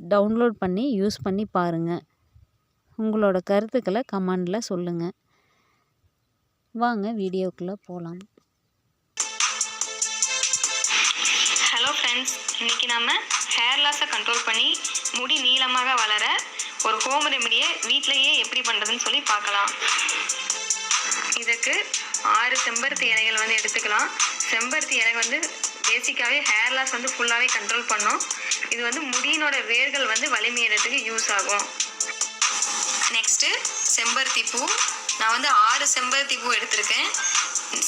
Download பண்ணி use பண்ணி பாருங்கள் உங்களோட கருத்துக்களை கமெண்டில் சொல்லுங்கள் வாங்க வீடியோக்குள்ளே போகலாம் ஹலோ ஃப்ரெண்ட்ஸ் இன்றைக்கி நம்ம ஹேர் லாஸை கண்ட்ரோல் பண்ணி முடி நீளமாக வளர ஒரு ஹோம் ரெமெடியை வீட்டிலையே எப்படி பண்ணுறதுன்னு சொல்லி பார்க்கலாம். இதுக்கு ஆறு செம்பருத்தி இலைகள் வந்து எடுத்துக்கலாம். செம்பருத்தி இலை வந்து பேசிக்காகவே ஹேர் லாஸ் வந்து ஃபுல்லாகவே கண்ட்ரோல் பண்ணும். இது வந்து முடியினோட வேர்கள் வந்து வலிமையிடத்துக்கு யூஸ் ஆகும். நெக்ஸ்ட்டு செம்பருத்தி பூ. நான் வந்து ஆறு செம்பருத்தி பூ எடுத்திருக்கேன்.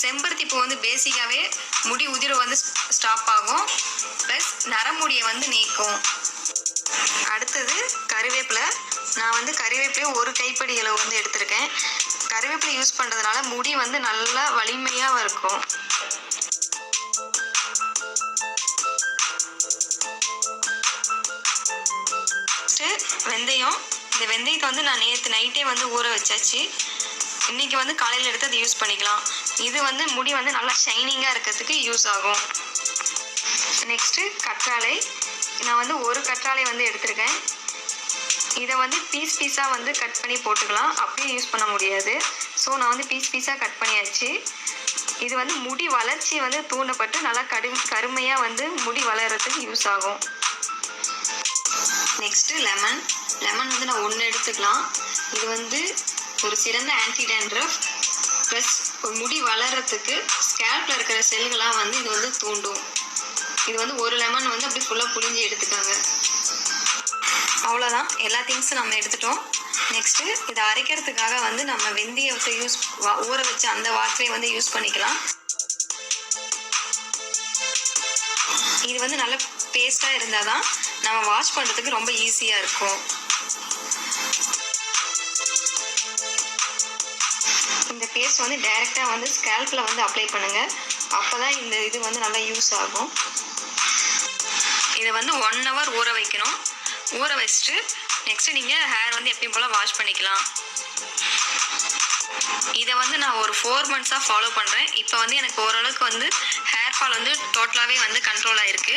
செம்பருத்தி பூ வந்து பேசிக்காகவே முடி உதிர வந்து ஸ்டாப் ஆகும். ப்ளஸ் நரமுடியை வந்து நீக்கும். அடுத்தது கருவேப்பிலை. நான் வந்து கருவேப்பிலையும் ஒரு கைப்படி அளவு வந்து எடுத்திருக்கேன். கருவேப்பிலை யூஸ் பண்ணுறதுனால முடி வந்து நல்லா வலிமையாக இருக்கும். வெந்தயம். இந்த வெந்தயத்தை வந்து நான் நேற்று நைட்டே வந்து ஊற வச்சாச்சு. இன்றைக்கி வந்து காலையில் எடுத்து அதை யூஸ் பண்ணிக்கலாம். இது வந்து முடி வந்து நல்லா ஷைனிங்காக இருக்கிறதுக்கு யூஸ் ஆகும். நெக்ஸ்ட்டு கற்றாழை. நான் வந்து ஒரு கற்றாழை வந்து எடுத்திருக்கேன். இதை வந்து பீஸ் பீஸாக வந்து கட் பண்ணி போட்டுக்கலாம். அப்படியே யூஸ் பண்ண முடியாது. ஸோ நான் வந்து பீஸ் பீஸாக கட் பண்ணியாச்சு. இது வந்து முடி வளர்ச்சி வந்து தூண்டப்பட்டு நல்லா கடு கருமையாக வந்து முடி வளர்கிறதுக்கு யூஸ் ஆகும். நெக்ஸ்ட்டு லெமன் லெமன் வந்து நான் ஒன்று எடுத்துக்கலாம். இது வந்து ஒரு சிறந்த ஆன்டி டேண்ட்ரஃப் ப்ளஸ் ஒரு முடி வளர்கிறதுக்கு ஸ்கேல்பில் இருக்கிற செல்களாக வந்து இது வந்து தூண்டும். இது வந்து ஒரு லெமன் வந்து அப்படி ஃபுல்லாக புழிஞ்சு எடுத்துக்காங்க. அவ்வளோதான் எல்லா திங்ஸும் நம்ம எடுத்துட்டோம். நெக்ஸ்ட்டு இதை அரைக்கிறதுக்காக வந்து நம்ம வெந்தயத்தை யூஸ் ஊற வச்சு அந்த வாட்டரை வந்து யூஸ் பண்ணிக்கலாம். இது வந்து நல்ல பேஸ்ட்டாக இருந்தால் தான் நம்ம வாஷ் பண்ணுறதுக்கு ரொம்ப ஈஸியாக இருக்கும். பேஸ்ட் வந்து டைரெக்டாக வந்து ஸ்கேல்பில் வந்து அப்ளை பண்ணுங்கள் அப்போ தான் இந்த இது வந்து நல்லா யூஸ் ஆகும். இதை வந்து ஒன் ஹவர் ஊற வைக்கணும். ஊற வச்சுட்டு நெக்ஸ்ட்டு நீங்கள் ஹேர் வந்து எப்பயும் போல் வாஷ் பண்ணிக்கலாம். இதை வந்து நான் ஒரு ஃபோர் மந்த்ஸாக ஃபாலோ பண்ணுறேன் இப்போ வந்து எனக்கு ஓரளவுக்கு வந்து ஹேர் ஃபால் வந்து டோட்டலாகவே வந்து கண்ட்ரோல் ஆகிருக்கு